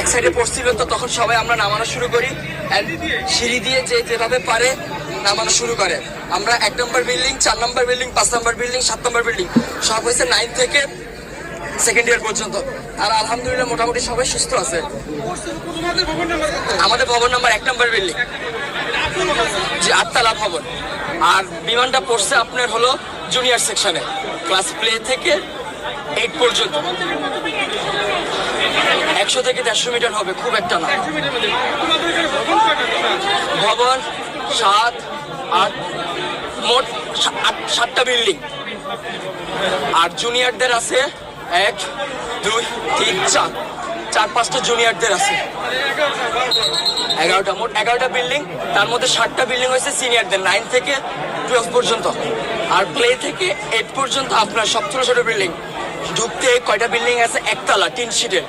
এক সাইডে পড়ছিল তো তখন সবাই আমরা নামানো শুরু করি সিঁড়ি দিয়ে যে যেভাবে পারে নামানো শুরু করে। আমরা এক নম্বর বিল্ডিং চার নম্বর বিল্ডিং পাঁচ নম্বর বিল্ডিং সাত নম্বর বিল্ডিং সব হয়েছে নাইন থেকে সেকেন্ড ইয়ার পর্যন্ত। আর আলহামদুলিল্লাহ মোটামুটি সবাই সুস্থ আছে। আমাদের ভবন নাম্বার এক নম্বর বিল্ডিং জি আটতলা ভবন। আর বিমানটা পড়ছে আপনার হলো জুনিয়র সেকশনে ক্লাস প্লে থেকে এইট পর্যন্ত। একশো থেকে দেড়শো মিটার হবে, খুব একটা না। ভবন সাত, আট, মোট সাতটা বিল্ডিং। আর জুনিয়রদের আছে এক, দুই, তিন, চার। চার, পাঁচটা জুনিয়রদের আছে। এগারোটা মোট এগারোটা বিল্ডিং, তার মধ্যে ষাটটা বিল্ডিং হয়েছে সিনিয়রদের নাইন থেকে টুয়েলভ পর্যন্ত। আর প্লে থেকে এইট পর্যন্ত আপনার সব ছোটো ছোটো বিল্ডিং। ঢুকতে কয়টা বিল্ডিং আছে? একতলা, তিন সিটের